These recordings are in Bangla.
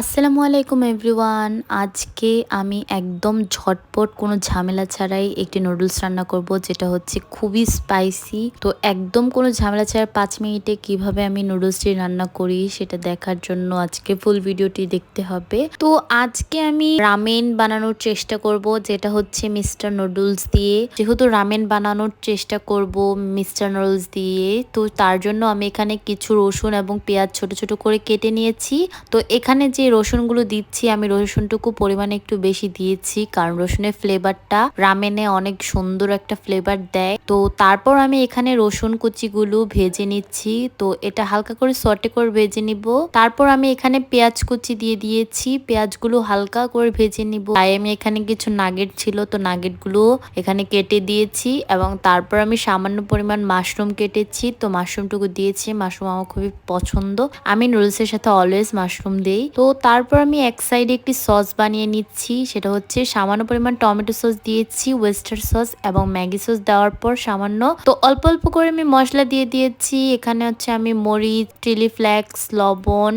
আসসালামু আলাইকুম এভরিওয়ান। আজকে আমি একদম ঝটপট কোনো ঝামেলা ছাড়াই একটি নুডলস রান্না করব, যেটা হচ্ছে খুবই স্পাইসি তো একদম কোনো ঝামেলা ছাড়া পাঁচ মিনিটে কীভাবে আমি নুডলসটি রান্না করি সেটা দেখার জন্য আজকে ফুল ভিডিওটি দেখতে হবে। তো আজকে আমি রামেন বানানোর চেষ্টা করব, যেটা হচ্ছে মিস্টার নুডলস দিয়ে। যেহেতু রামেন বানানোর চেষ্টা করব মিস্টার নুডলস দিয়ে, তো তার জন্য আমি এখানে কিছু রসুন এবং পেঁয়াজ ছোট ছোট করে কেটে নিয়েছি। তো এখানে যে রসুনগুলো দিচ্ছি, আমি রসুনটুকু পরিমাণে একটু বেশি দিয়েছি, কারণ রসুনের ফ্লেভারটা রামেনে অনেক সুন্দর একটা ফ্লেভার দেয়। তো তারপর আমি এখানে রসুন কুচিগুলো ভেজে নিচ্ছি, তো এটা হালকা করে সটে করে ভেজে নিব। তারপর আমি এখানে পেঁয়াজ কুচি দিয়ে দিয়েছি, পেঁয়াজগুলো হালকা করে ভেজে নিব। তাই আমি এখানে কিছু নাগেট ছিল, তো নাগেটগুলো এখানে কেটে দিয়েছি এবং তারপর আমি সামান্য পরিমাণ মাশরুম কেটেছি, তো মাশরুমটুকু দিয়েছি মাশরুম আমার খুবই পছন্দ। আমি নুডলসের সাথে অলওয়েজ মাশরুম দিই। তো তারপর আমি এক সাইডে একটি সস বানিয়ে নিচ্ছি। সেটা হচ্ছে সামান্য পরিমাণ টমেটো সস দিয়েছি ওয়েস্টার সস এবং ম্যাগি সস দেওয়ার পর সামান্য। তো অল্প অল্প করে আমি মশলা দিয়ে দিয়েছি। এখানে হচ্ছে আমি মরিচ চিলি ফ্লেক্স লবণ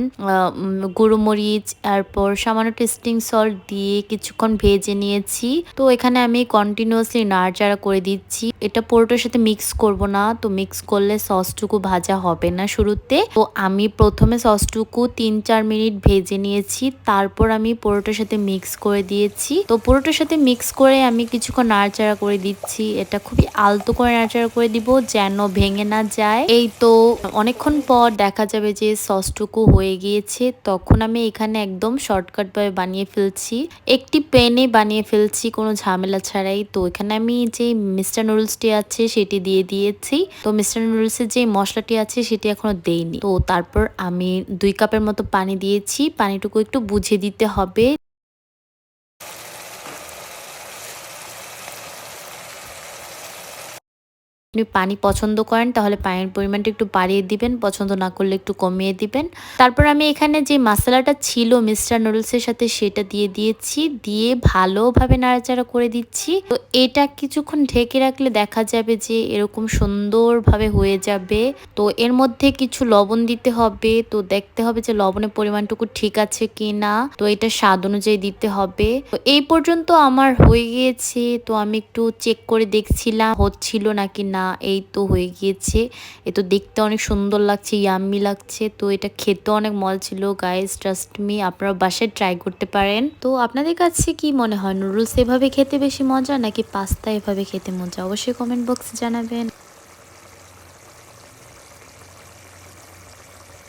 গুঁড়ো মরিচ, তারপর সামান্য টেস্টিং সল্ট দিয়ে কিছুক্ষণ ভেজে নিয়েছি। তো এখানে আমি কন্টিনিউয়াসলি নাড়াচাড়া করে দিচ্ছি। এটা পুরোটার সাথে মিক্স করব না। তো মিক্স করলে সসটুকু ভাজা হবে না শুরুতে। তো আমি প্রথমে সসটুকু তিন চার মিনিট ভেজে নিয়েছি তারপর আমি পুরোটার সাথে মিক্স করে দিয়েছি। তো পুরোটার সাথে মিক্স করে আমি কিছুক্ষণ নাড়াচাড়া করে দিচ্ছি। এটা খুবই আলতো করে নাড়াচাড়া করে দিব যেন ভেঙে না যায়। এই তো অনেকক্ষণ পর দেখা যাবে যে সসটুকু হয়ে গিয়েছে। তখন আমি এখানে একদম শর্টকাট ভাবে বানিয়ে ফেলছি। একটি পেনে বানিয়ে ফেলছি, কোনো ঝামেলা ছাড়াই। তো এখানে আমি যে মিস্টার নুডলসটি আছে, সেটি দিয়ে দিয়েছি। তো মিস্টার নুডলসের যে মশলাটি আছে, সেটি এখনও দেইনি। তো তারপর আমি দুই কাপের মতো পানি দিয়েছি। পানিটুকু একটু বুঝে দিতে হবে। আপনি পানি পছন্দ করেন, তাহলে পানির পরিমাণটা একটু বাড়িয়ে দিবেন, পছন্দ না করলে একটু কমিয়ে দিবেন। তারপর আমি এখানে যে মশলাটা ছিল মিস্টার নুডলসের সাথে সেটা দিয়ে দিয়েছি, দিয়ে ভালোভাবে নাড়াচাড়া করে দিচ্ছি। তো এটা কিছুক্ষণ ঢেকে রাখলে দেখা যাবে যে এরকম সুন্দরভাবে হয়ে যাবে। তো এর মধ্যে কিছু লবণ দিতে হবে, তো দেখতে হবে যে লবণের পরিমাণটুকু ঠিক আছে কি না তো এটা স্বাদ অনুযায়ী দিতে হবে। তো এই পর্যন্ত আমার হয়ে গিয়েছে, তো আমি একটু চেক করে দেখছিলাম, হচ্ছিল নাকি না। এই তো হয়ে গিয়েছে। এ তো দেখতে অনেক সুন্দর লাগছে ইয়াম্মি লাগছে। তো এটা খেতে অনেক মজা ছিল গাইস ট্রাস্ট মি আপনারা বাসায় ট্রাই করতে পারেন। তো আপনাদের কাছে কি মনে হয় নুডলস এভাবে খেতে বেশি মজা নাকি পাস্তা এভাবে খেতে মজা? অবশ্যই কমেন্ট বক্সে জানাবেন।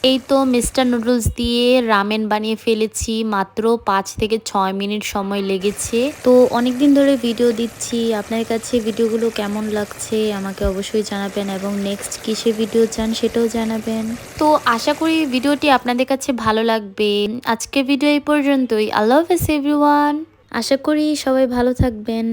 এই তো মিস্টার নুডলস দিয়ে রামেন বানিয়ে ফেলেছি, মাত্র পাঁচ থেকে ছয় মিনিট সময় লেগেছে। তো অনেকদিন ধরে ভিডিও দিচ্ছি, আপনার কাছে ভিডিওগুলো কেমন লাগছে আমাকে অবশ্যই জানাবেন এবং নেক্সট কিসে ভিডিও চান সেটাও জানাবেন। তো আশা করি ভিডিওটি আপনাদের কাছে ভালো লাগবে। আজকে ভিডিও এই পর্যন্তই। আল্লাহ হাফেজ এভরিওয়ান আশা করি সবাই ভালো থাকবেন।